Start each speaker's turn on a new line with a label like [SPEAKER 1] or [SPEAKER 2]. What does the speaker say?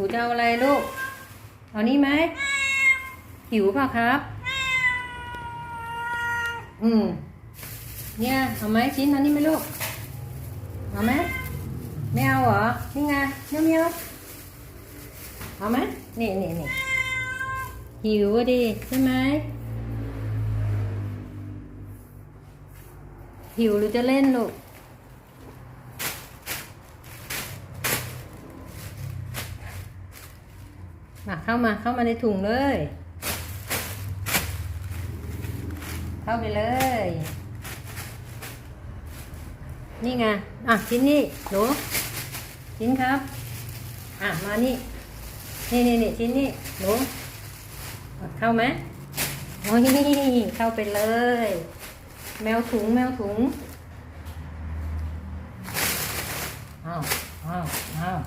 [SPEAKER 1] นูจะเอาอะไรลูก เอานี่ไหม หิวป่ะครับ อืม เนี่ย เอาไหมชิ้นเอานี่ไหมลูก เอาไหมไม่เอาเหรอ นี่ไงเมียวเมียวเอาไหมนี่นี่นี่หิวอะดิใช่ไหมหิวหรือจะเล่นลูก มาเข้ามาเข้ามาในถุงเลย เข้าไปเลย นี่ไง อะชิ้นนี้หนูชิ้นครับ อะมานี่ นี่นี่นี่ชิ้นนี้หนูเข้าไหมโอ้ยเข้าไปเลย แมวถุงแมวถุงอ้าวอ้าวอ้าว